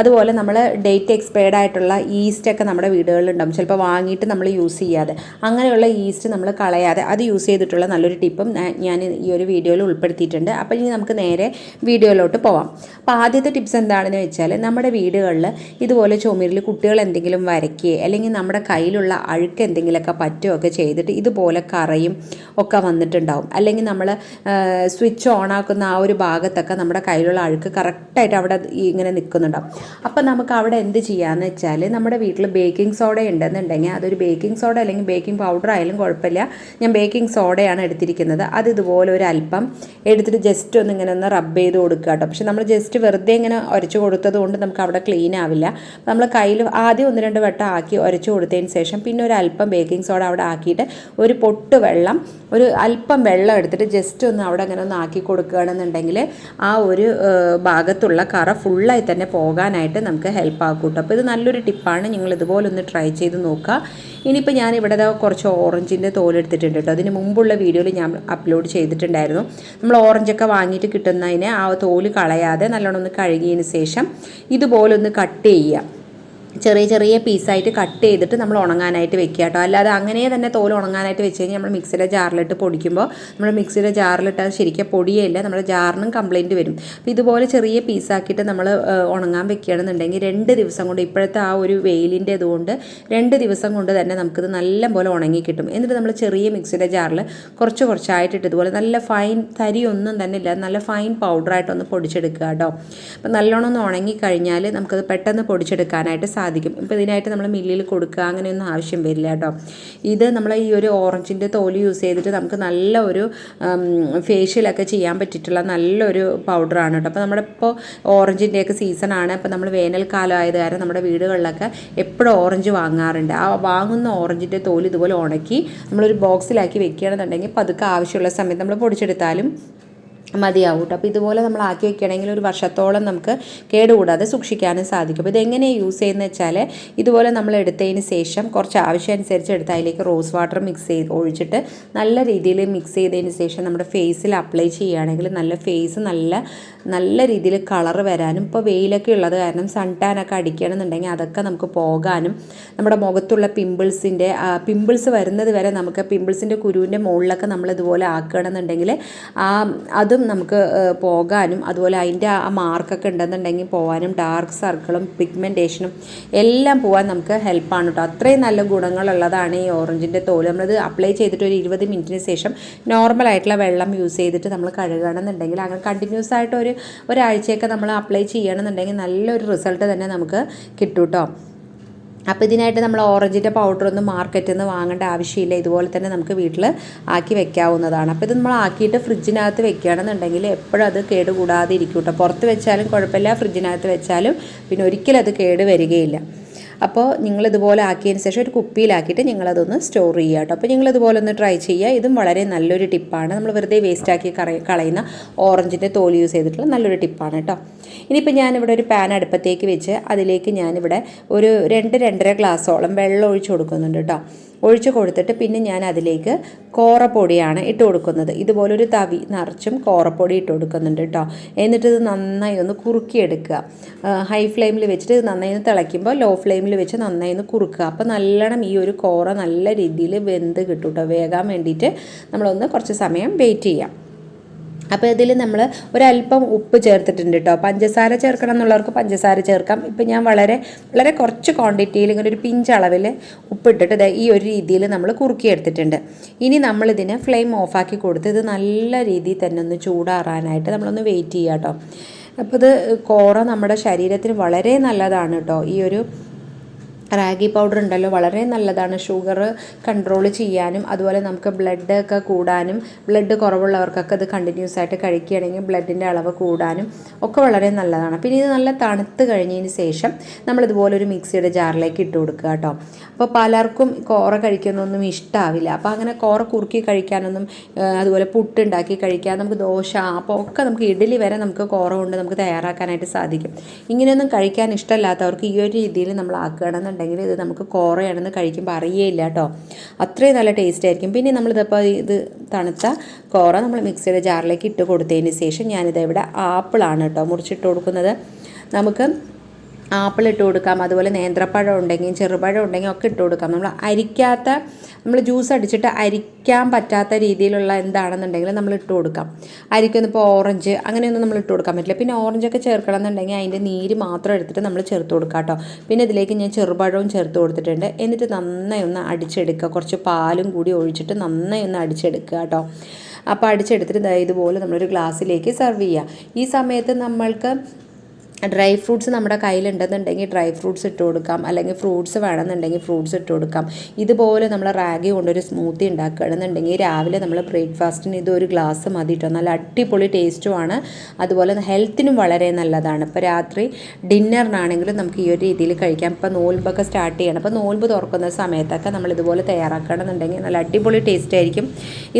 അതുപോലെ നമ്മൾ date expired ആയിട്ടുള്ള ഈസ്റ്റ് ഒക്കെ നമ്മുടെ വീടുകളിലുണ്ടാകും ചിലപ്പോൾ വാങ്ങിയിട്ട് നമ്മൾ യൂസ് ചെയ്യാതെ. അങ്ങനെയുള്ള ഈസ്റ്റ് നമ്മൾ കളയാതെ അത് യൂസ് ചെയ്തിട്ടുള്ള നല്ലൊരു ടിപ്പും ഞാൻ ഈ ഒരു വീഡിയോയിൽ ഉൾപ്പെടുത്തിയിട്ടുണ്ട്. അപ്പോൾ ഇനി നമുക്ക് നേരെ വീഡിയോയിലോട്ട് പോവാം. അപ്പോൾ ആദ്യത്തെ ടിപ്സ് എന്താണെന്ന് വെച്ചാൽ നമ്മുടെ വീടുകളിൽ ഇതുപോലെ ചുമരിൽ കുട്ടികൾ എന്തെങ്കിലും വരയ്ക്കുകയോ അല്ലെങ്കിൽ നമ്മുടെ കയ്യിലുള്ള അഴുക്ക് എന്തെങ്കിലുമൊക്കെ പറ്റുകയൊക്കെ ചെയ്തിട്ട് ഇതുപോലെ കറയും ഒക്കെ വന്നിട്ടുണ്ടാവും. അല്ലെങ്കിൽ നമ്മൾ സ്വിച്ച് ഓൺ ആക്കുന്ന ആ ഒരു ഭാഗത്തൊക്കെ നമ്മുടെ കയ്യിലുള്ള അഴുക്ക് കറക്റ്റായിട്ട് അവിടെ ഇങ്ങനെ നിൽക്കുന്നുണ്ടാവും അപ്പോൾ നമുക്ക് അവിടെ എന്ത് ചെയ്യാന്ന് വെച്ചാൽ നമ്മുടെ വീട്ടിൽ ബേക്കിംഗ് സോഡ ഉണ്ടെന്നുണ്ടെങ്കിൽ അതൊരു ബേക്കിംഗ് സോഡ അല്ലെങ്കിൽ ബേക്കിംഗ് പൗഡർ ആയാലും കുഴപ്പമില്ല. ഞാൻ ബേക്കിംഗ് സോഡയാണ് എടുത്തിരിക്കുന്നത്. അത് ഇതുപോലെ ഒരു അല്പം എടുത്തിട്ട് ജസ്റ്റ് ഒന്ന് ഇങ്ങനെ ഒന്ന് റബ്ബ് ചെയ്ത് കൊടുക്കുക കേട്ടോ. പക്ഷെ നമ്മൾ ജസ്റ്റ് വെറുതെ ഇങ്ങനെ ഉരച്ച് കൊടുത്തത് കൊണ്ട് നമുക്ക് അവിടെ ക്ലീൻ ആവില്ല. നമ്മൾ കയ്യിൽ ആദ്യം ഒന്ന് രണ്ട് വട്ടം ആക്കി ഉരച്ച് കൊടുത്തതിന് ശേഷം പിന്നെ ഒരു അല്പം ബേക്കിംഗ് സോഡ അവിടെ ആക്കിയിട്ട് ഒരു പൊട്ട് വെള്ളം ഒരു അല്പം വെള്ളം എടുത്തിട്ട് ജസ്റ്റ് ഒന്ന് അവിടെ അങ്ങനെ ഒന്ന് ആക്കി കൊടുക്കുകയാണെന്നുണ്ടെങ്കിൽ ആ ഒരു ഭാഗത്തുള്ള കറ ഫുള്ളായി തന്നെ പോകാനായിട്ട് നമുക്ക് ഹെൽപ്പ് ആക്കും കേട്ടോ. അപ്പോൾ ഇത് നല്ലൊരു ടിപ്പാണ് നിങ്ങൾ ഇതുപോലെ ഒന്ന് ട്രൈ ചെയ്ത് നോക്കുക. ഇനിയിപ്പോൾ ഞാൻ ഇവിടെ കുറച്ച് ഓറഞ്ചിന്റെ തോലെടുത്തിട്ടുണ്ട് കേട്ടോ. അതിന് മുമ്പുള്ള വീഡിയോയിൽ ഞാൻ അപ്ലോഡ് ചെയ്തിട്ടുണ്ടായിരുന്നു. നമ്മൾ ഓറഞ്ചൊക്കെ വാങ്ങിയിട്ട് കിട്ടുന്നതിന് ആ തോൽ കളയാതെ നല്ലോണം ഒന്ന് കഴുകിയതിന് ശേഷം ഇതുപോലെ ഒന്ന് കട്ട് ചെയ്യുക. ചെറിയ ചെറിയ പീസായിട്ട് കട്ട് ചെയ്തിട്ട് നമ്മൾ ഉണങ്ങാനായിട്ട് വെക്കുക കേട്ടോ. അല്ലാതെ അങ്ങനെ തന്നെ തോൽ ഉണങ്ങാനായിട്ട് വെച്ച് കഴിഞ്ഞാൽ നമ്മൾ മിക്സിയുടെ ജാറിലിട്ട് പൊടിക്കുമ്പോൾ നമ്മൾ മിക്സിയുടെ ജാറിലിട്ട് അത് ശരിക്കും പൊടിയല്ല നമ്മുടെ ജാറിനും കംപ്ലൈന്റ് വരും. അപ്പോൾ ഇതുപോലെ ചെറിയ പീസാക്കിയിട്ട് നമ്മൾ ഉണങ്ങാൻ വെക്കുകയാണെന്നുണ്ടെങ്കിൽ രണ്ട് ദിവസം കൊണ്ട് ഇപ്പോഴത്തെ ആ ഒരു വെയിലിന്റെ ഇതുകൊണ്ട് രണ്ട് ദിവസം കൊണ്ട് തന്നെ നമുക്കിത് നല്ല പോലെ ഉണങ്ങി കിട്ടും. എന്നിട്ട് നമ്മൾ ചെറിയ മിക്സിയുടെ ജാറിൽ കുറച്ച് കുറച്ചായിട്ടിട്ട് ഇതുപോലെ നല്ല ഫൈൻ തരി ഒന്നും തന്നെ ഇല്ല നല്ല ഫൈൻ പൗഡറായിട്ടൊന്ന് പൊടിച്ചെടുക്കുക കേട്ടോ. അപ്പോൾ നല്ലോണം ഒന്ന് ഉണങ്ങിക്കഴിഞ്ഞാൽ നമുക്കത് പെട്ടെന്ന് പൊടിച്ചെടുക്കാനായിട്ട് സാധിക്കും. ഇപ്പോൾ ഇതിനായിട്ട് നമ്മൾ മില്ലിൽ കൊടുക്കുക അങ്ങനെയൊന്നും ആവശ്യം വരില്ല കേട്ടോ. ഇത് നമ്മൾ ഈ ഒരു ഓറഞ്ചിന്റെ തോൽ യൂസ് ചെയ്തിട്ട് നമുക്ക് നല്ല ഒരു ഫേഷ്യലൊക്കെ ചെയ്യാൻ പറ്റിയിട്ടുള്ള നല്ലൊരു പൗഡറാണ് കേട്ടോ. അപ്പോൾ നമ്മുടെ ഇപ്പോൾ ഓറഞ്ചിന്റെയൊക്കെ സീസണാണ് അപ്പോൾ നമ്മൾ വേനൽക്കാലം ആയത് കാരണം നമ്മുടെ വീടുകളിലൊക്കെ എപ്പോഴും ഓറഞ്ച് വാങ്ങാറുണ്ട്. ആ വാങ്ങുന്ന ഓറഞ്ചിന്റെ തോൽ ഇതുപോലെ ഉണക്കി നമ്മളൊരു ബോക്സിലാക്കി വെക്കുകയാണെന്നുണ്ടെങ്കിൽ പതുക്കെ ആവശ്യമുള്ള സമയത്ത് നമ്മൾ പൊടിച്ചെടുത്താലും മതിയാവും കേട്ടോ അപ്പോൾ ഇതുപോലെ നമ്മൾ ആക്കി വെക്കുകയാണെങ്കിൽ ഒരു വർഷത്തോളം നമുക്ക് കേടുകൂടാതെ സൂക്ഷിക്കാനും സാധിക്കും. അപ്പോൾ ഇതെങ്ങനെ യൂസ് ചെയ്യുന്നത് വെച്ചാൽ ഇതുപോലെ നമ്മൾ എടുത്തതിന് ശേഷം കുറച്ച് ആവശ്യമനുസരിച്ച് എടുത്ത് അതിലേക്ക് റോസ് വാട്ടർ മിക്സ് ചെയ്ത് ഒഴിച്ചിട്ട് നല്ല രീതിയിൽ മിക്സ് ചെയ്തതിന് ശേഷം നമ്മുടെ ഫേസിൽ അപ്ലൈ ചെയ്യുകയാണെങ്കിൽ നല്ല ഫേസ് നല്ല നല്ല രീതിയിൽ കളർ വരാനും ഇപ്പോൾ വെയിലൊക്കെ ഉള്ളത് കാരണം സൺ ടാൻ ഒക്കെ അടിക്കണമെന്നുണ്ടെങ്കിൽ അതൊക്കെ നമുക്ക് പോകാനും നമ്മുടെ മുഖത്തുള്ള പിമ്പിൾസിന്റെ പിമ്പിൾസ് വരുന്നത് വരെ നമുക്ക് പിമ്പിൾസിന്റെ കുരുവിന്റെ മുകളിലൊക്കെ നമ്മൾ ഇതുപോലെ ആക്കുകയാണെന്നുണ്ടെങ്കിൽ ആ അതും നമുക്ക് പോകാനും അതുപോലെ അതിന്റെ ആ മാർക്കൊക്കെ ഉണ്ടെന്നുണ്ടെങ്കിൽ പോകാനും ഡാർക്ക് സർക്കിളും പിഗ്മെന്റേഷനും എല്ലാം പോകാൻ നമുക്ക് ഹെൽപ്പാണ് കേട്ടോ. അത്രയും നല്ല ഗുണങ്ങളുള്ളതാണ് ഈ ഓറഞ്ചിന്റെ തോൽ. നമ്മളത് അപ്ലൈ ചെയ്തിട്ട് ഒരു ഇരുപത് മിനിറ്റിന് ശേഷം നോർമലായിട്ടുള്ള വെള്ളം യൂസ് ചെയ്തിട്ട് നമ്മൾ കഴുകണമെന്നുണ്ടെങ്കിൽ അങ്ങനെ കണ്ടിന്യൂസ് ആയിട്ട് ഒരു ഒരാഴ്ചയൊക്കെ നമ്മൾ അപ്ലൈ ചെയ്യണമെന്നുണ്ടെങ്കിൽ നല്ലൊരു റിസൾട്ട് തന്നെ നമുക്ക് കിട്ടും കേട്ടോ അപ്പോൾ ഇതിനായിട്ട് നമ്മൾ ഓറഞ്ചിന്റെ പൗഡറൊന്നും മാർക്കറ്റിൽ നിന്ന് വാങ്ങേണ്ട ആവശ്യമില്ല. ഇതുപോലെ തന്നെ നമുക്ക് വീട്ടിൽ ആക്കി വെക്കാവുന്നതാണ്. അപ്പോൾ ഇത് നമ്മൾ ആക്കിയിട്ട് ഫ്രിഡ്ജിനകത്ത് വെക്കുകയാണെന്നുണ്ടെങ്കിൽ എപ്പോഴും അത് കേടുകൂടാതെ ഇരിക്കും കേട്ടോ പുറത്ത് വെച്ചാലും കുഴപ്പമില്ല ഫ്രിഡ്ജിനകത്ത് വെച്ചാലും പിന്നെ ഒരിക്കലും അത് കേട് വരികയില്ല. അപ്പോൾ നിങ്ങൾ ഇതുപോലെ ആക്കിയതിന് ശേഷം ഒരു കുപ്പിയിലാക്കിയിട്ട് നിങ്ങളതൊന്ന് സ്റ്റോർ ചെയ്യുക കേട്ടോ അപ്പോൾ നിങ്ങളിതുപോലെ ഒന്ന് ട്രൈ ചെയ്യുക. ഇതും വളരെ നല്ലൊരു ടിപ്പാണ് നമ്മൾ വെറുതെ വേസ്റ്റ് ആക്കി കളയുന്ന ഓറഞ്ചിന്റെ തോൽ യൂസ് ചെയ്തിട്ടുള്ള നല്ലൊരു ടിപ്പാണ് കേട്ടോ ഇനിയിപ്പോൾ ഞാനിവിടെ ഒരു പാൻ അടുപ്പത്തേക്ക് വെച്ച് അതിലേക്ക് ഞാനിവിടെ ഒരു രണ്ട് രണ്ടര ഗ്ലാസ്സോളം വെള്ളം ഒഴിച്ച് കൊടുക്കുന്നുണ്ട് കേട്ടോ ഒഴിച്ച് കൊടുത്തിട്ട് പിന്നെ ഞാൻ അതിലേക്ക് കോറപ്പൊടിയാണ് ഇട്ട് കൊടുക്കുന്നത്. ഇതുപോലൊരു തവി നിറച്ചും കോറപ്പൊടി ഇട്ട് കൊടുക്കുന്നുണ്ട് കേട്ടോ എന്നിട്ട് ഇത് നന്നായി ഒന്ന് കുറുക്കിയെടുക്കുക. ഹൈ ഫ്ലെയിമിൽ വെച്ചിട്ട് ഇത് നന്നായി ഒന്ന് തിളയ്ക്കുമ്പോൾ ലോ ഫ്ലെയിമിൽ വെച്ച് നന്നായി ഒന്ന് കുറുക്കുക. അപ്പോൾ നല്ലോണം ഈ ഒരു കോറ നല്ല രീതിയിൽ വെന്ത് കിട്ടും കേട്ടോ വേകാൻ വേണ്ടിയിട്ട് നമ്മളൊന്ന് കുറച്ച് സമയം വെയിറ്റ് ചെയ്യാം. അപ്പോൾ ഇതിൽ നമ്മൾ ഒരല്പം ഉപ്പ് ചേർത്തിട്ടുണ്ട് കേട്ടോ പഞ്ചസാര ചേർക്കണം എന്നുള്ളവർക്ക് പഞ്ചസാര ചേർക്കാം. ഇപ്പം ഞാൻ വളരെ വളരെ കുറച്ച് ക്വാണ്ടിറ്റിയിൽ ഇങ്ങനെ ഒരു പിഞ്ച് അളവിൽ ഉപ്പിട്ടിട്ട് ഈ ഒരു രീതിയിൽ നമ്മൾ കുറുക്കിയെടുത്തിട്ടുണ്ട്. ഇനി നമ്മളിതിനെ ഫ്ലെയിം ഓഫാക്കി കൊടുത്ത് ഇത് നല്ല രീതിയിൽ തന്നെ ഒന്ന് ചൂടാറാനായിട്ട് നമ്മളൊന്ന് വെയിറ്റ് ചെയ്യാം കേട്ടോ അപ്പോൾ ഇത് കോറ നമ്മുടെ ശരീരത്തിന് വളരെ നല്ലതാണ് കേട്ടോ ഈ ഒരു റാഗി പൗഡർ ഉണ്ടല്ലോ വളരെ നല്ലതാണ്. ഷുഗർ കൺട്രോൾ ചെയ്യാനും അതുപോലെ നമുക്ക് ബ്ലഡ് ഒക്കെ കൂടാനും ബ്ലഡ് കുറവുള്ളവർക്കൊക്കെ ഇത് കണ്ടിന്യൂസ് ആയിട്ട് കഴിക്കുകയാണെങ്കിൽ ബ്ലഡിന്റെ അളവ് കൂടാനും ഒക്കെ വളരെ നല്ലതാണ്. പിന്നെ ഇത് നല്ല തണുത്ത് കഴിഞ്ഞതിന് ശേഷം നമ്മളിതുപോലെ ഒരു മിക്സിയുടെ ജാറിലേക്ക് ഇട്ട് കൊടുക്കുക കേട്ടോ. അപ്പോൾ പലർക്കും കോറ കഴിക്കുന്നൊന്നും ഇഷ്ടമാവില്ല അപ്പോൾ അങ്ങനെ കോറ കുറുക്കി കഴിക്കാനൊന്നും അതുപോലെ പുട്ടുണ്ടാക്കി കഴിക്കാൻ നമുക്ക് ദോശ അപ്പോൾ ഒക്കെ നമുക്ക് ഇഡ്ഡലി വരെ നമുക്ക് കോറ കൊണ്ട് നമുക്ക് തയ്യാറാക്കാനായിട്ട് സാധിക്കും. ഇങ്ങനെയൊന്നും കഴിക്കാൻ ഇഷ്ടമല്ലാത്തവർക്ക് ഈ ഒരു രീതിയിൽ നമ്മൾ ആക്കുകയാണെന്നുണ്ടെങ്കിൽ ഇത് നമുക്ക് കോറയാണെന്ന് കഴിക്കുമ്പോൾ അറിയേയില്ല കേട്ടോ. അത്രയും നല്ല ടേസ്റ്റ് ആയിരിക്കും. പിന്നെ നമ്മളിതിപ്പോൾ ഇത് തണുത്ത കോറ നമ്മൾ മിക്സിയുടെ ജാറിലേക്ക് ഇട്ട് കൊടുത്തതിന് ശേഷം ഞാനിത് ഇവിടെ ആപ്പിളാണ് കേട്ടോ മുറിച്ചിട്ട് കൊടുക്കുന്നത്. നമുക്ക് ആപ്പിൾ ഇട്ട് കൊടുക്കാം. അതുപോലെ നേന്ത്രപ്പഴം ഉണ്ടെങ്കിൽ ചെറുപഴം ഉണ്ടെങ്കിൽ ഒക്കെ ഇട്ട് കൊടുക്കാം. നമ്മൾ അരിക്കാത്ത നമ്മൾ ജ്യൂസ് അടിച്ചിട്ട് അരിക്കാൻ പറ്റാത്ത രീതിയിലുള്ള എന്താണെന്നുണ്ടെങ്കിൽ നമ്മൾ ഇട്ട് കൊടുക്കാം. അരിക്കൊന്നും ഇപ്പോൾ ഓറഞ്ച് അങ്ങനെയൊന്നും നമ്മൾ ഇട്ട് കൊടുക്കാൻ പറ്റില്ല. പിന്നെ ഓറഞ്ചൊക്കെ ചേർക്കണം എന്നുണ്ടെങ്കിൽ അതിന്റെ നീര് മാത്രം എടുത്തിട്ട് നമ്മൾ ചേർത്ത് കൊടുക്കാം കേട്ടോ. പിന്നെ ഇതിലേക്ക് ഞാൻ ചെറുപഴവും ചേർത്ത് കൊടുത്തിട്ടുണ്ട്. എന്നിട്ട് നന്നായി ഒന്ന് അടിച്ചെടുക്കുക. കുറച്ച് പാലും കൂടി ഒഴിച്ചിട്ട് നന്നായി ഒന്ന് അടിച്ചെടുക്കുക കേട്ടോ. അപ്പോൾ അടിച്ചെടുത്തിട്ട് ഇതുപോലെ നമ്മളൊരു ഗ്ലാസ്സിലേക്ക് സെർവ് ചെയ്യുക. ഈ സമയത്ത് നമ്മൾക്ക് ഡ്രൈ ഫ്രൂട്ട്സ് നമ്മുടെ കയ്യിലുണ്ടെന്നുണ്ടെങ്കിൽ ഡ്രൈ ഫ്രൂട്ട്സ് ഇട്ട് കൊടുക്കാം. അല്ലെങ്കിൽ ഫ്രൂട്ട്സ് വേണമെന്നുണ്ടെങ്കിൽ ഫ്രൂട്ട്സ് ഇട്ട് കൊടുക്കാം. ഇതുപോലെ നമ്മൾ റാഗി കൊണ്ടൊരു സ്മൂത്തി ഉണ്ടാക്കുകയാണെന്നുണ്ടെങ്കിൽ രാവിലെ നമ്മൾ ബ്രേക്ക്ഫാസ്റ്റിന് ഇത് ഒരു ഗ്ലാസ് മതി കേട്ടോ നല്ല അടിപൊളി ടേസ്റ്റുമാണ് അതുപോലെ ഹെൽത്തിനും വളരെ നല്ലതാണ്. ഇപ്പോൾ രാത്രി ഡിന്നറിനാണെങ്കിലും നമുക്ക് ഈ ഒരു രീതിയിൽ കഴിക്കാം. ഇപ്പോൾ നോൽമ്പൊക്കെ സ്റ്റാർട്ട് ചെയ്യണം. അപ്പോൾ നോൽമ്പ് തുറക്കുന്ന സമയത്തൊക്കെ നമ്മൾ ഇതുപോലെ തയ്യാറാക്കുകയാണെന്നുണ്ടെങ്കിൽ നല്ല അടിപൊളി ടേസ്റ്റ് ആയിരിക്കും.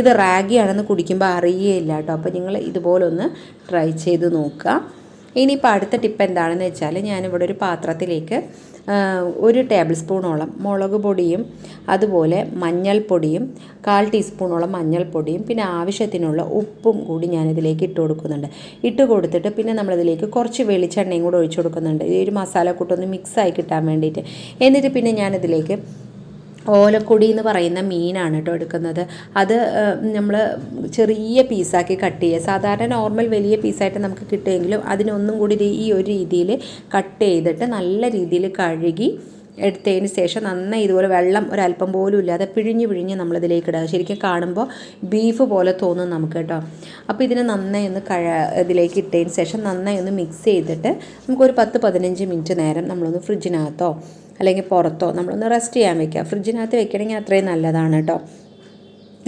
ഇത് റാഗിയാണെന്ന് കുടിക്കുമ്പോൾ അറിയേയില്ല കേട്ടോ അപ്പോൾ നിങ്ങൾ ഇതുപോലെ ഒന്ന് ട്രൈ ചെയ്ത് നോക്കുക. ഇനിയിപ്പോൾ അടുത്ത ടിപ്പ് എന്താണെന്ന് വെച്ചാൽ ഞാനിവിടെ ഒരു പാത്രത്തിലേക്ക് ഒരു ടേബിൾ സ്പൂണോളം മുളക് പൊടിയും അതുപോലെ മഞ്ഞൾപ്പൊടിയും കാൽ ടീസ്പൂണോളം മഞ്ഞൾപ്പൊടിയും പിന്നെ ആവശ്യത്തിനുള്ള ഉപ്പും കൂടി ഞാനിതിലേക്ക് ഇട്ട് കൊടുക്കുന്നുണ്ട്. ഇട്ട് കൊടുത്തിട്ട് പിന്നെ നമ്മളിതിലേക്ക് കുറച്ച് വെളിച്ചെണ്ണയും കൂടെ ഒഴിച്ചു കൊടുക്കുന്നുണ്ട്. ഈ ഒരു മസാലക്കൂട്ടൊന്ന് മിക്സായി കിട്ടാൻ വേണ്ടിയിട്ട്. എന്നിട്ട് പിന്നെ ഞാനിതിലേക്ക് ഓലക്കൊടി എന്ന് പറയുന്ന മീനാണ് കേട്ടോ എടുക്കുന്നത്. അത് നമ്മൾ ചെറിയ പീസാക്കി കട്ട് ചെയ്യുക. സാധാരണ നോർമൽ വലിയ പീസായിട്ട് നമുക്ക് കിട്ടുമെങ്കിലും അതിനൊന്നും കൂടി ഈ ഒരു രീതിയിൽ കട്ട് ചെയ്തിട്ട് നല്ല രീതിയിൽ കഴുകി എടുത്തതിന് ശേഷം നന്നായി ഇതുപോലെ വെള്ളം ഒരല്പം പോലും ഇല്ലാതെ പിഴിഞ്ഞ് പിഴിഞ്ഞ് നമ്മളിതിലേക്ക് ഇടുക. ശരിക്കും കാണുമ്പോൾ ബീഫ് പോലെ തോന്നും നമുക്ക് കേട്ടോ. അപ്പോൾ ഇതിനെ നന്നായി ഒന്ന് കഴ ഇതിലേക്ക് ഇട്ടതിന് ശേഷം നന്നായി ഒന്ന് മിക്സ് ചെയ്തിട്ട് നമുക്കൊരു പത്ത് പതിനഞ്ച് മിനിറ്റ് നേരം നമ്മളൊന്ന് ഫ്രിഡ്ജിനകത്തോ അല്ലെങ്കിൽ പുറത്തോ നമ്മളൊന്ന് റെസ്റ്റ് ചെയ്യാൻ വെക്കുക. ഫ്രിഡ്ജിനകത്ത് വെക്കണമെങ്കിൽ അത്രയും നല്ലതാണ് കേട്ടോ.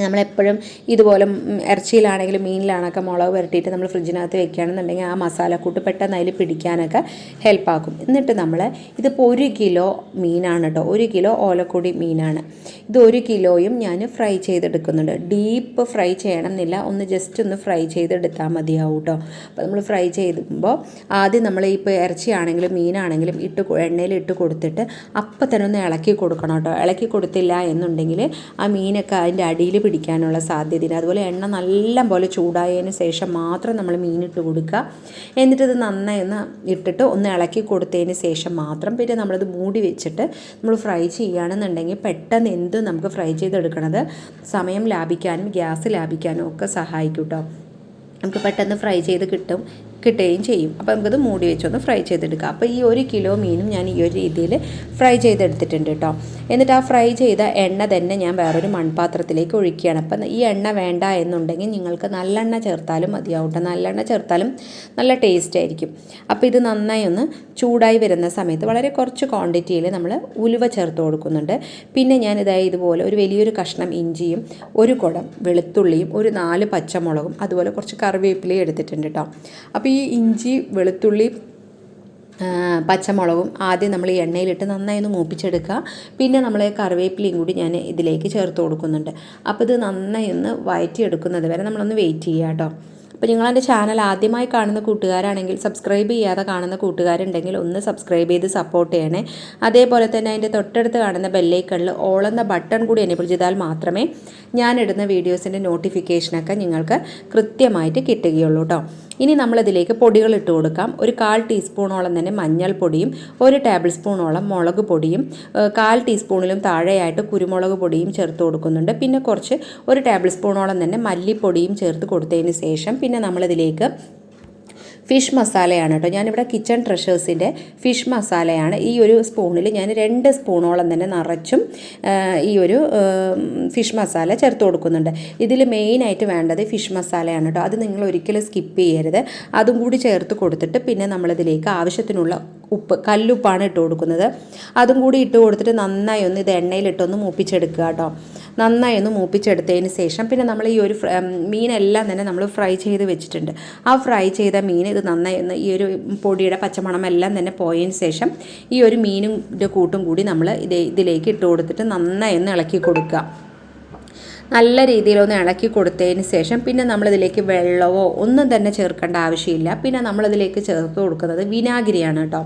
നമ്മളെപ്പോഴും ഇതുപോലെ ഇറച്ചിയിലാണെങ്കിലും മീനിലാണൊക്കെ മുളക് പുരട്ടിയിട്ട് നമ്മൾ ഫ്രിഡ്ജിനകത്ത് വെക്കുകയാണെന്നുണ്ടെങ്കിൽ ആ മസാലക്കൂട്ട് പെട്ടെന്ന് അതിൽ പിടിക്കാനൊക്കെ ഹെൽപ്പാക്കും എന്നിട്ട് നമ്മൾ ഇതിപ്പോൾ ഒരു കിലോ മീനാണ് കേട്ടോ ഒരു കിലോ ഓലക്കൊടി മീനാണ്. ഇത് ഒരു കിലോയും ഞാൻ ഫ്രൈ ചെയ്തെടുക്കുന്നുണ്ട്. ഡീപ്പ് ഫ്രൈ ചെയ്യണം എന്നില്ല ഒന്ന് ജസ്റ്റ് ഒന്ന് ഫ്രൈ ചെയ്തെടുത്താൽ മതിയാവും കേട്ടോ അപ്പോൾ നമ്മൾ ഫ്രൈ ചെയ്യുമ്പോൾ ആദ്യം നമ്മൾ ഇപ്പോൾ ഇറച്ചിയാണെങ്കിലും മീനാണെങ്കിലും ഇട്ട് എണ്ണയിൽ ഇട്ട് കൊടുത്തിട്ട് അപ്പം തന്നെ ഒന്ന് ഇളക്കി കൊടുക്കണം കേട്ടോ ഇളക്കി കൊടുത്തില്ല എന്നുണ്ടെങ്കിൽ ആ മീനൊക്കെ അതിന്റെ അടിയിൽ പിടിക്കാനുള്ള സാധ്യതയില്ല. അതുപോലെ എണ്ണ നല്ല പോലെ ചൂടായതിന് ശേഷം മാത്രം നമ്മൾ മീനിട്ട് കൊടുക്കുക. എന്നിട്ടത് നന്നായി ഒന്ന് ഇട്ടിട്ട് ഒന്ന് ഇളക്കി കൊടുത്തതിന് ശേഷം മാത്രം പിന്നെ നമ്മളത് മൂടി വെച്ചിട്ട് നമ്മൾ ഫ്രൈ ചെയ്യുകയാണെന്നുണ്ടെങ്കിൽ പെട്ടെന്ന് എന്തും നമുക്ക് ഫ്രൈ ചെയ്തെടുക്കണത്? സമയം ലാഭിക്കാനും ഗ്യാസ് ലാഭിക്കാനും ഒക്കെ സഹായിക്കും കേട്ടോ നമുക്ക് പെട്ടെന്ന് ഫ്രൈ ചെയ്ത് കിട്ടും. കിട്ടുകയും ചെയ്യും. അപ്പോൾ നമുക്കത് മൂടി വെച്ചൊന്ന് ഫ്രൈ ചെയ്തെടുക്കാം. അപ്പോൾ ഈ ഒരു കിലോ മീനും ഞാൻ ഈ ഒരു രീതിയിൽ ഫ്രൈ ചെയ്തെടുത്തിട്ടുണ്ട് കേട്ടോ എന്നിട്ട് ആ ഫ്രൈ ചെയ്ത എണ്ണ തന്നെ ഞാൻ വേറൊരു മൺപാത്രത്തിലേക്ക് ഒഴിക്കുകയാണ്. അപ്പം ഈ എണ്ണ വേണ്ട എന്നുണ്ടെങ്കിൽ നിങ്ങൾക്ക് നല്ലെണ്ണ ചേർത്താലും മതിയാവും കേട്ടോ നല്ലെണ്ണ ചേർത്താലും നല്ല ടേസ്റ്റ് ആയിരിക്കും. അപ്പോൾ ഇത് നന്നായി ഒന്ന് ചൂടായി വരുന്ന സമയത്ത് വളരെ കുറച്ച് ക്വാണ്ടിറ്റിയിൽ നമ്മൾ ഉലുവ ചേർത്ത് കൊടുക്കുന്നുണ്ട്. പിന്നെ ഞാൻ ഇതായി ഇതുപോലെ ഒരു വലിയൊരു കഷ്ണം ഇഞ്ചിയും ഒരു കുടം വെളുത്തുള്ളിയും ഒരു നാല് പച്ചമുളകും അതുപോലെ കുറച്ച് കറിവേപ്പിലയും എടുത്തിട്ടുണ്ട് കേട്ടോ അപ്പോൾ ഈ ഇഞ്ചി വെളുത്തുള്ളി പച്ചമുളകും ആദ്യം നമ്മൾ ഈ എണ്ണയിലിട്ട് നന്നായി ഒന്ന് മൂപ്പിച്ചെടുക്കുക. പിന്നെ നമ്മൾ കറിവേപ്പിലയും കൂടി ഞാൻ ഇതിലേക്ക് ചേർത്ത് കൊടുക്കുന്നുണ്ട്. അപ്പോൾ ഇത് നന്നായി ഒന്ന് വയറ്റിയെടുക്കുന്നത് വരെ നമ്മളൊന്ന് വെയിറ്റ് ചെയ്യുക കേട്ടോ. അപ്പോൾ നിങ്ങൾ എന്റെ ചാനൽ ആദ്യമായി കാണുന്ന കൂട്ടുകാരാണെങ്കിൽ സബ്സ്ക്രൈബ് ചെയ്യാതെ കാണുന്ന കൂട്ടുകാരുണ്ടെങ്കിൽ ഒന്ന് സബ്സ്ക്രൈബ് ചെയ്ത് സപ്പോർട്ട് ചെയ്യണേ. അതേപോലെ തന്നെ അതിന്റെ തൊട്ടടുത്ത് കാണുന്ന ബെല്ലൈക്കണിൽ ഓൾ എന്ന ബട്ടൺ കൂടി എനേബിൾ ചെയ്താൽ മാത്രമേ ഞാൻ ഇടുന്ന വീഡിയോസിന്റെ നോട്ടിഫിക്കേഷനൊക്കെ നിങ്ങൾക്ക് കൃത്യമായിട്ട് കിട്ടുകയുള്ളൂ കേട്ടോ ഇനി നമ്മളിതിലേക്ക് പൊടികൾ ഇട്ട് കൊടുക്കാം. ഒരു കാൽ ടീസ്പൂണോളം തന്നെ മഞ്ഞൾപ്പൊടിയും ഒരു ടേബിൾ സ്പൂണോളം മുളക് പൊടിയും കാൽ ടീസ്പൂണിലും താഴെയായിട്ട് കുരുമുളക് പൊടിയും ചേർത്ത് കൊടുക്കുന്നുണ്ട്. പിന്നെ കുറച്ച് ഒരു ടേബിൾ സ്പൂണോളം തന്നെ മല്ലിപ്പൊടിയും ചേർത്ത് കൊടുത്തതിന് ശേഷം പിന്നെ നമ്മളിതിലേക്ക് ഫിഷ് മസാലയാണ് കേട്ടോ. ഞാനിവിടെ കിച്ചൺ ട്രഷേഴ്സിന്റെ ഫിഷ് മസാലയാണ്. ഈ ഒരു സ്പൂണിൽ ഞാൻ രണ്ട് സ്പൂണോളം തന്നെ നിറച്ചും ഈ ഒരു ഫിഷ് മസാല ചേർത്ത് കൊടുക്കുന്നുണ്ട്. ഇതിൽ മെയിനായിട്ട് വേണ്ടത് ഫിഷ് മസാലയാണ് കേട്ടോ. അത് നിങ്ങൾ ഒരിക്കലും സ്കിപ്പ് ചെയ്യരുത്. അതും കൂടി ചേർത്ത് കൊടുത്തിട്ട് പിന്നെ നമ്മളിതിലേക്ക് ആവശ്യത്തിനുള്ള ഉപ്പ് കല്ലുപ്പാണ് ഇട്ട് കൊടുക്കുന്നത്. അതും കൂടി ഇട്ട് കൊടുത്തിട്ട് നന്നായി ഒന്ന് ഇത് എണ്ണയിലിട്ടൊന്ന് മൂപ്പിച്ചെടുക്കുക കേട്ടോ. നന്നായി ഒന്ന് മൂപ്പിച്ചെടുത്തതിന് ശേഷം പിന്നെ നമ്മൾ ഈ ഒരു മീനെല്ലാം തന്നെ നമ്മൾ ഫ്രൈ ചെയ്ത് വെച്ചിട്ടുണ്ട്. ആ ഫ്രൈ ചെയ്ത മീൻ ഇത് നന്നായി ഒന്ന് ഈ ഒരു പൊടിയുടെ പച്ചമണം എല്ലാം തന്നെ പോയതിന് ശേഷം ഈ ഒരു മീനും കൂട്ടും കൂടി നമ്മൾ ഇത് ഇതിലേക്ക് ഇട്ട് കൊടുത്തിട്ട് നന്നായി ഒന്ന് ഇളക്കി കൊടുക്കുക. നല്ല രീതിയിലൊന്ന് ഇളക്കി കൊടുത്തതിന് ശേഷം പിന്നെ നമ്മളിതിലേക്ക് വെള്ളമോ ഒന്നും തന്നെ ചേർക്കേണ്ട ആവശ്യമില്ല. പിന്നെ നമ്മളിതിലേക്ക് ചേർത്ത് കൊടുക്കുന്നത് വിനാഗിരിയാണ് കേട്ടോ.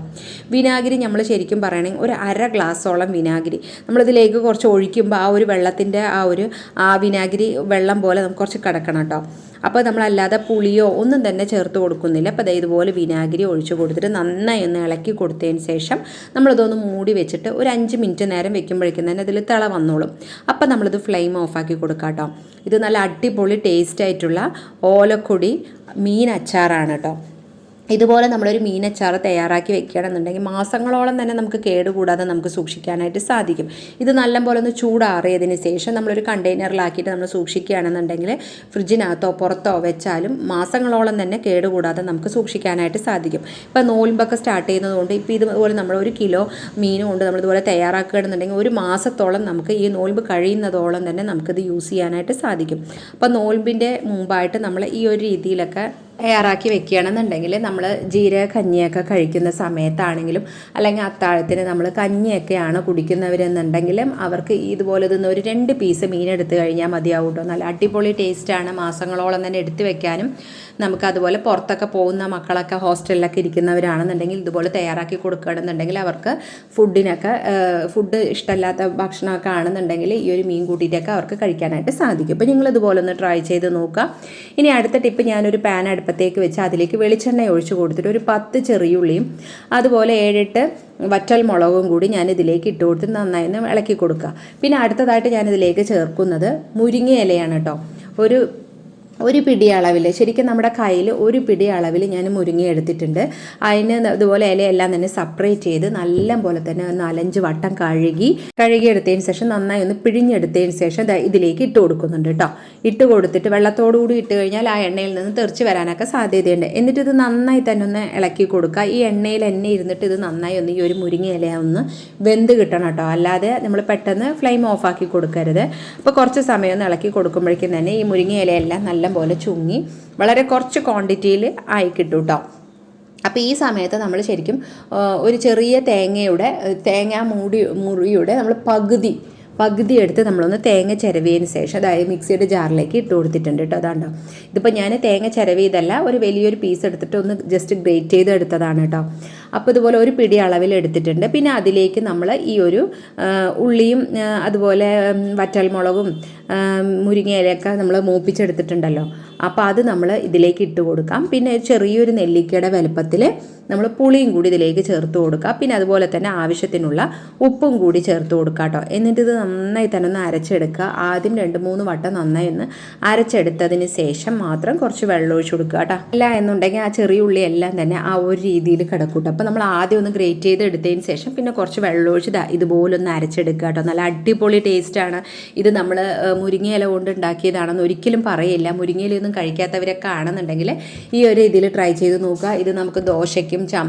വിനാഗിരി നമ്മൾ ശരിക്കും പറയുകയാണെങ്കിൽ ഒരു അര ഗ്ലാസ്സോളം വിനാഗിരി. നമ്മളിതിലേക്ക് കുറച്ച് ഒഴിക്കുമ്പോൾ ആ ഒരു വെള്ളത്തിന്റെ ആ ഒരു ആ വിനാഗിരി വെള്ളം പോലെ നമുക്ക് കുറച്ച് കിടക്കണം കേട്ടോ. അപ്പോൾ നമ്മളല്ലാതെ പുളിയോ ഒന്നും തന്നെ ചേർത്ത് കൊടുക്കുന്നില്ല. അപ്പോൾ ദേ ഇതുപോലെ വിനാഗിരി ഒഴിച്ച് കൊടുത്തിട്ട് നന്നായി ഒന്ന് ഇളക്കി കൊടുത്തതിന് ശേഷം നമ്മളിതൊന്ന് മൂടി വെച്ചിട്ട് ഒരു അഞ്ച് മിനിറ്റ് നേരം വെക്കുമ്പോഴേക്കും തന്നെ അതിൽ തിള വന്നോളും. അപ്പോൾ നമ്മളിത് ഫ്ലെയിം ഓഫാക്കി കൊടുക്കാം കേട്ടോ. ഇത് നല്ല അടിപൊളി ടേസ്റ്റ് ആയിട്ടുള്ള ഓലക്കൊടി മീൻ അച്ചാറാണ് കേട്ടോ. ഇതുപോലെ നമ്മളൊരു മീനച്ചാർ തയ്യാറാക്കി വെക്കുകയാണെന്നുണ്ടെങ്കിൽ മാസങ്ങളോളം തന്നെ നമുക്ക് കേടുകൂടാതെ നമുക്ക് സൂക്ഷിക്കാനായിട്ട് സാധിക്കും. ഇത് നല്ലപോലെ ഒന്ന് ചൂടാറിയതിന് ശേഷം നമ്മളൊരു കണ്ടെയ്നറിലാക്കിയിട്ട് നമ്മൾ സൂക്ഷിക്കുകയാണെന്നുണ്ടെങ്കിൽ ഫ്രിഡ്ജിനകത്തോ പുറത്തോ വെച്ചാലും മാസങ്ങളോളം തന്നെ കേടുകൂടാതെ നമുക്ക് സൂക്ഷിക്കാനായിട്ട് സാധിക്കും. ഇപ്പോൾ നോൽമ്പൊക്കെ സ്റ്റാർട്ട് ചെയ്യുന്നതുകൊണ്ട് ഇപ്പോൾ ഇതുപോലെ നമ്മൾ ഒരു കിലോ മീനും കൊണ്ട് നമ്മളിതുപോലെ തയ്യാറാക്കുകയാണെന്നുണ്ടെങ്കിൽ ഒരു മാസത്തോളം നമുക്ക് ഈ നോൽമ്പ് കഴിയുന്നതോളം തന്നെ നമുക്കിത് യൂസ് ചെയ്യാനായിട്ട് സാധിക്കും. അപ്പോൾ നോൽമ്പിന്റെ മുമ്പായിട്ട് നമ്മൾ ഈ ഒരു രീതിയിലൊക്കെ തയ്യാറാക്കി വെക്കുകയാണെന്നുണ്ടെങ്കിൽ നമ്മൾ ജീരക കഞ്ഞിയൊക്കെ കഴിക്കുന്ന സമയത്താണെങ്കിലും അല്ലെങ്കിൽ അത്താഴത്തിന് നമ്മൾ കഞ്ഞിയൊക്കെയാണ് കുടിക്കുന്നവരെന്നുണ്ടെങ്കിലും അവർക്ക് ഇതുപോലെ തന്നെ ഒരു രണ്ട് പീസ് മീൻ എടുത്തു കഴിഞ്ഞാൽ മതിയാവും കേട്ടോ നല്ല അടിപൊളി ടേസ്റ്റാണ് മാസങ്ങളോളം തന്നെ എടുത്തു വെക്കാനും നമുക്ക് അതുപോലെ പുറത്തൊക്കെ പോകുന്ന മക്കളൊക്കെ ഹോസ്റ്റലിലൊക്കെ ഇരിക്കുന്നവരാണെന്നുണ്ടെങ്കിൽ ഇതുപോലെ തയ്യാറാക്കി കൊടുക്കുകയാണെന്നുണ്ടെങ്കിൽ അവർക്ക് ഫുഡിനൊക്കെ ഫുഡ് ഇഷ്ടമല്ലാത്ത ഭക്ഷണമൊക്കെ ആണെന്നുണ്ടെങ്കിൽ ഈ ഒരു മീൻ കൂട്ടിയിട്ടൊക്കെ അവർക്ക് കഴിക്കാനായിട്ട് സാധിക്കും. അപ്പോൾ നിങ്ങൾ ഇതുപോലെ ഒന്ന് ട്രൈ ചെയ്ത് നോക്കുക. ഇനി അടുത്ത ടിപ്പ് ഞാനൊരു പാൻ അടുപ്പത്തേക്ക് വെച്ച് അതിലേക്ക് വെളിച്ചെണ്ണ ഒഴിച്ച് കൊടുത്തിട്ട് ഒരു പത്ത് ചെറിയുള്ളിയും അതുപോലെ ഏഴെട്ട് വറ്റൽ മുളകും കൂടി ഞാൻ ഇതിലേക്ക് ഇട്ട് കൊടുത്ത് നന്നായി ഇളക്കി കൊടുക്കുക. പിന്നെ അടുത്തതായിട്ട് ഞാൻ ഇതിലേക്ക് ചേർക്കുന്നത് മുരിങ്ങ ഇലയാണ് കേട്ടോ. ഒരു ഒരു പിടി അളവിൽ ശരിക്കും നമ്മുടെ കയ്യിൽ ഒരു പിടി അളവിൽ ഞാൻ മുരിങ്ങ എടുത്തിട്ടുണ്ട് അതിന് ഇതുപോലെ ഇലയെല്ലാം തന്നെ സെപ്പറേറ്റ് ചെയ്ത് നല്ല പോലെ തന്നെ നാലഞ്ച് വട്ടം കഴുകി കഴുകിയെടുത്തതിന് ശേഷം നന്നായി ഒന്ന് പിഴിഞ്ഞെടുത്തതിന് ശേഷം ഇതിലേക്ക് ഇട്ട് കൊടുക്കുന്നുണ്ട് കേട്ടോ ഇട്ട് കൊടുത്തിട്ട് വെള്ളത്തോടു കൂടി ഇട്ട് കഴിഞ്ഞാൽ ആ എണ്ണയിൽ നിന്ന് തെറിച്ച് വരാനൊക്കെ സാധ്യതയുണ്ട്. എന്നിട്ട് ഇത് നന്നായി തന്നെ ഒന്ന് ഇളക്കി കൊടുക്കുക. ഈ എണ്ണയിൽ എന്നെ ഇരുന്നിട്ട് ഇത് നന്നായി ഒന്ന് ഈ ഒരു മുരിങ്ങ ഇല ഒന്ന് വെന്ത് കിട്ടണം കേട്ടോ അല്ലാതെ നമ്മൾ പെട്ടെന്ന് ഫ്ലെയിം ഓഫാക്കി കൊടുക്കരുത്. അപ്പോൾ കുറച്ച് സമയം ഒന്ന് ഇളക്കി കൊടുക്കുമ്പോഴേക്കും തന്നെ ഈ മുരിങ്ങ ഇലയെല്ലാം നല്ല പോലെ ചുങ്ങി വളരെ കുറച്ച് ക്വാണ്ടിറ്റിയിൽ ആയി കിട്ടും കേട്ടോ അപ്പോൾ ഈ സമയത്ത് നമ്മൾ ശരിക്കും ഒരു ചെറിയ തേങ്ങയുടെ തേങ്ങ മൂടി മുറിയുടെ നമ്മൾ പകുതി പകുതി എടുത്ത് നമ്മളൊന്ന് തേങ്ങ ചിരവിയതിന് ശേഷം അതായത് മിക്സിയുടെ ജാറിലേക്ക് ഇട്ട് കൊടുത്തിട്ടുണ്ട് കേട്ടോ അതാണ്ടോ. ഇതിപ്പോൾ ഞാൻ തേങ്ങ ചിരവിയതല്ല ഒരു വലിയൊരു പീസ് എടുത്തിട്ട് ഒന്ന് ജസ്റ്റ് ഗ്രേറ്റ് ചെയ്ത് എടുത്തതാണ് കേട്ടോ. അപ്പോൾ ഇതുപോലെ ഒരു പിടി അളവിൽ എടുത്തിട്ടുണ്ട്. പിന്നെ അതിലേക്ക് നമ്മൾ ഈ ഒരു ഉള്ളിയും അതുപോലെ വറ്റൽമുളകും മുരിങ്ങയിലൊക്കെ നമ്മൾ മൂപ്പിച്ചെടുത്തിട്ടുണ്ടല്ലോ. അപ്പോൾ അത് നമ്മൾ ഇതിലേക്ക് ഇട്ട് കൊടുക്കാം. പിന്നെ ചെറിയൊരു നെല്ലിക്കയുടെ വലുപ്പത്തിൽ നമ്മൾ പുളിയും കൂടി ഇതിലേക്ക് ചേർത്ത് കൊടുക്കുക പിന്നെ അതുപോലെ തന്നെ ആവശ്യത്തിനുള്ള ഉപ്പും കൂടി ചേർത്ത് കൊടുക്കുക കേട്ടോ. എന്നിട്ട് ഇത് നന്നായി തന്നെ ഒന്ന് അരച്ചെടുക്കുക. ആദ്യം രണ്ട് മൂന്ന് വട്ടം നന്നായി ഒന്ന് അരച്ചെടുത്തതിന് ശേഷം മാത്രം കുറച്ച് വെള്ളം ഒഴിച്ച് കൊടുക്കുക കേട്ടോ. അല്ല എന്നുണ്ടെങ്കിൽ ആ ചെറിയ ഉള്ളി എല്ലാം തന്നെ ആ ഒരു രീതിയിൽ കിടക്കൂട്ടോ അപ്പോൾ നമ്മൾ ആദ്യം ഒന്ന് ഗ്രേറ്റ് ചെയ്ത് എടുത്തതിന് ശേഷം പിന്നെ കുറച്ച് വെള്ളം ഒഴിച്ച് ഇതുപോലെ ഒന്ന് അരച്ചെടുക്കുക കേട്ടോ. നല്ല അടിപൊളി ടേസ്റ്റാണ് ഇത് നമ്മൾ മുരിങ്ങയില കൊണ്ട് ഉണ്ടാക്കിയതാണെന്ന് ഒരിക്കലും പറയില്ല. മുരിങ്ങയിലൊന്നും കഴിക്കാത്തവരൊക്കെ ആണെന്നുണ്ടെങ്കിൽ ഈ ഒരു ഇതിൽ ട്രൈ ചെയ്ത് നോക്കുക. ഇത് നമുക്ക് ദോശയ്ക്കും ചം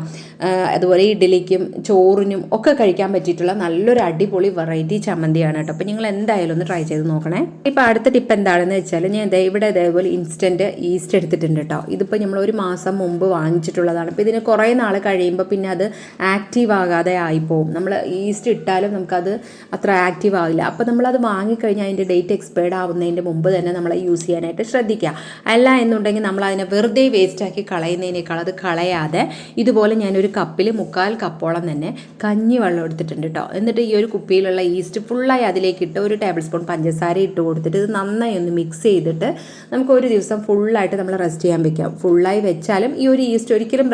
അതുപോലെ ഇഡ്ഡലിക്കും ചോറിനും ഒക്കെ കഴിക്കാൻ പറ്റിയിട്ടുള്ള നല്ലൊരു അടിപൊളി വെറൈറ്റി ചമ്മന്തിയാണ് കേട്ടോ. അപ്പോൾ നിങ്ങൾ എന്തായാലും ഒന്ന് ട്രൈ ചെയ്ത് നോക്കണേ. ഇപ്പോൾ അടുത്ത ടിപ്പ് എന്താണെന്ന് വെച്ചാൽ ഞാൻ ദേ ഇവിടെ ഇതേപോലെ ഇൻസ്റ്റന്റ് ഈസ്റ്റ് എടുത്തിട്ടുണ്ട് കേട്ടോ. ഇതിപ്പോൾ നമ്മൾ ഒരു മാസം മുമ്പ് വാങ്ങിച്ചിട്ടുള്ളതാണ്. അപ്പോൾ ഇതിന് കുറേ നാൾ കഴിയുമ്പോൾ പിന്നെ അത് ആക്റ്റീവ് ആകാതെ ആയിപ്പോവും. നമ്മൾ ഈസ്റ്റ് ഇട്ടാലും നമുക്കത് അത്ര ആക്റ്റീവ് ആവില്ല. അപ്പോൾ നമ്മളത് വാങ്ങിക്കഴിഞ്ഞാൽ അതിന്റെ ഡേറ്റ് എക്സ്പയർഡ് ആവുന്നതിന്റെ മുമ്പ് തന്നെ നമ്മൾ യൂസ് ചെയ്യാനായിട്ട് ശ്രദ്ധിക്കുക. അല്ല എന്നുണ്ടെങ്കിൽ നമ്മൾ അതിനെ വെറുതെ വേസ്റ്റാക്കി കളയുന്നതിനേക്കാൾ അത് കളയാതെ ഇതുപോലെ ഞാനൊരു കപ്പിൽ മുക്കാൽ കപ്പോളം തന്നെ കഞ്ഞി വെള്ളം എടുത്തിട്ടുണ്ട് കേട്ടോ എന്നിട്ട് ഈ ഒരു കുപ്പിയിലുള്ള ഈസ്റ്റ് ഫുള്ളായി അതിലേക്ക് ഇട്ട് ഒരു ടേബിൾ സ്പൂൺ പഞ്ചസാര ഇട്ട് കൊടുത്തിട്ട് ഇത് നന്നായി ഒന്ന് മിക്സ് ചെയ്തിട്ട് നമുക്ക് ഒരു ദിവസം ഫുള്ളായിട്ട് നമ്മൾ റെസ്റ്റ് ചെയ്യാൻ വെക്കാം. ഫുള്ളായി വെച്ചാലും ഈ ഒരു ഈസ്റ്റ് ഒരിക്കലും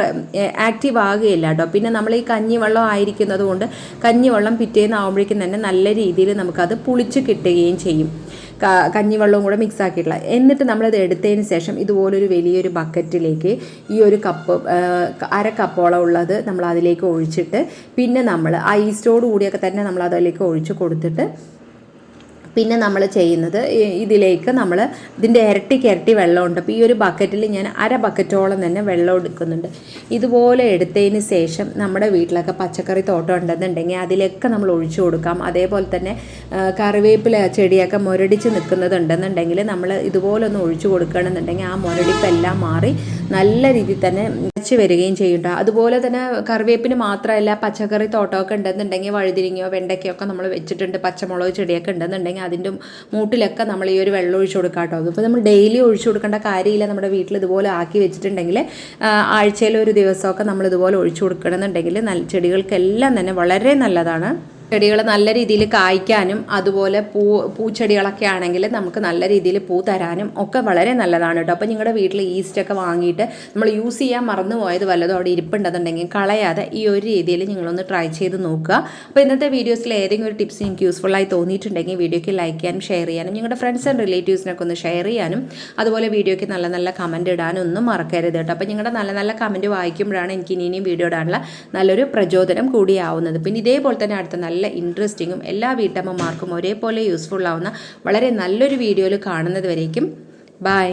ആക്റ്റീവ് ആകുകയില്ല കേട്ടോ പിന്നെ നമ്മൾ ഈ കഞ്ഞി വെള്ളം ആയിരിക്കുന്നത് കൊണ്ട് കഞ്ഞിവെള്ളം പിറ്റേന്ന് ആകുമ്പോഴേക്കും തന്നെ നല്ല രീതിയിൽ നമുക്കത് പുളിച്ച് കിട്ടുകയും ചെയ്യും. കഞ്ഞിവെള്ളവും കൂടെ മിക്സ് ആക്കിയിട്ടുള്ള. എന്നിട്ട് നമ്മളത് എടുത്തതിന് ശേഷം ഇതുപോലൊരു വലിയൊരു ബക്കറ്റിലേക്ക് ഈ ഒരു കപ്പ് അര കപ്പോളം ഉള്ളത് നമ്മൾ അതിലേക്ക് ഒഴിച്ചിട്ട് പിന്നെ നമ്മൾ ആ ഈസ്റ്റോട് കൂടിയൊക്കെ തന്നെ നമ്മൾ അതിലേക്ക് ഒഴിച്ച് കൊടുത്തിട്ട് പിന്നെ നമ്മൾ ചെയ്യുന്നത് ഇതിലേക്ക് നമ്മൾ ഇതിന്റെ ഇരട്ടിക്ക് ഇരട്ടി വെള്ളമുണ്ട്. അപ്പോൾ ഈ ഒരു ബക്കറ്റിൽ ഞാൻ അര ബക്കറ്റോളം തന്നെ വെള്ളം എടുക്കുന്നുണ്ട്. ഇതുപോലെ എടുത്തതിന് ശേഷം നമ്മുടെ വീട്ടിലൊക്കെ പച്ചക്കറി തോട്ടം ഉണ്ടെന്നുണ്ടെങ്കിൽ അതിലൊക്കെ നമ്മൾ ഒഴിച്ചു കൊടുക്കാം. അതേപോലെ തന്നെ കറിവേപ്പില ചെടിയൊക്കെ മുരടിച്ച് നിൽക്കുന്നതുണ്ടെന്നുണ്ടെങ്കിൽ നമ്മൾ ഇതുപോലെ ഒന്ന് ഒഴിച്ചു കൊടുക്കണമെന്നുണ്ടെങ്കിൽ ആ മുരടിപ്പെല്ലാം മാറി നല്ല രീതിയിൽ തന്നെ വെച്ച് വരികയും ചെയ്യും ട്ടോ. അതുപോലെ തന്നെ കറിവേപ്പിന് മാത്രമല്ല പച്ചക്കറി തോട്ടമൊക്കെ ഉണ്ടെന്നുണ്ടെങ്കിൽ വഴുതിരിങ്ങയോ വെണ്ടയ്ക്കയോ ഒക്കെ നമ്മൾ വെച്ചിട്ടുണ്ട്. പച്ചമുളക് ചെടിയൊക്കെ ഉണ്ടെന്നുണ്ടെങ്കിൽ അതിന്റെ മൂട്ടിലൊക്കെ നമ്മൾ ഈ ഒരു വെള്ളം ഒഴിച്ചു കൊടുക്കാം കേട്ടോ. അതിപ്പോൾ നമ്മൾ ഡെയിലി ഒഴിച്ചു കൊടുക്കേണ്ട കാര്യമില്ല. നമ്മുടെ വീട്ടിൽ ഇതുപോലെ ആക്കി വെച്ചിട്ടുണ്ടെങ്കിൽ ആഴ്ചയിൽ ഒരു ദിവസമൊക്കെ നമ്മൾ ഇതുപോലെ ഒഴിച്ചു കൊടുക്കണമെന്നുണ്ടെങ്കിൽ നല്ല ചെടികൾക്കെല്ലാം തന്നെ വളരെ നല്ലതാണ്. ചെടികൾ നല്ല രീതിയിൽ കായ്ക്കാനും അതുപോലെ പൂ പൂച്ചെടികളൊക്കെ ആണെങ്കിൽ നമുക്ക് നല്ല രീതിയിൽ പൂ തരാനും ഒക്കെ വളരെ നല്ലതാണ് കേട്ടോ. അപ്പോൾ നിങ്ങളുടെ വീട്ടിൽ ഈസ്റ്റൊക്കെ വാങ്ങിയിട്ട് നമ്മൾ യൂസ് ചെയ്യാൻ മറന്നു പോയത് വല്ലതും അവിടെ ഇരിപ്പുണ്ടെന്നുണ്ടെങ്കിൽ കളയാതെ ഈ ഒരു രീതിയിൽ നിങ്ങളൊന്ന് ട്രൈ ചെയ്ത് നോക്കുക. അപ്പോൾ ഇന്നത്തെ വീഡിയോസിൽ ഏതെങ്കിലും ഒരു ടിപ്സ് നിങ്ങൾക്ക് യൂസ്ഫുള്ളായി തോന്നിയിട്ടുണ്ടെങ്കിൽ വീഡിയോയ്ക്ക് ലൈക്ക് ചെയ്യാനും ഷെയർ ചെയ്യാനും നിങ്ങളുടെ ഫ്രണ്ട്സ് ആൻഡ് റിലേറ്റീവ്സിനൊക്കെ ഒന്ന് ഷെയർ ചെയ്യാനും അതുപോലെ വീഡിയോയ്ക്ക് നല്ല നല്ല കമന്റ് ഇടാനും ഒന്നും മറക്കരുത് കേട്ടോ. അപ്പോൾ നിങ്ങളുടെ നല്ല നല്ല കമന്റ് വായിക്കുമ്പോഴാണ് എനിക്ക് ഇനി ഇനിയും വീഡിയോ ഇടാനുള്ള നല്ലൊരു പ്രചോദനം കൂടിയാവുന്നത്. പിന്നെ ഇതേപോലെ തന്നെ അടുത്ത നല്ല ഇൻട്രസ്റ്റിങ്ങും എല്ലാ വീട്ടമ്മമാർക്കും ഒരേപോലെ യൂസ്ഫുൾ ആവുന്ന വളരെ നല്ലൊരു വീഡിയോയിൽ കാണുന്നത് വരേക്കും. ബൈ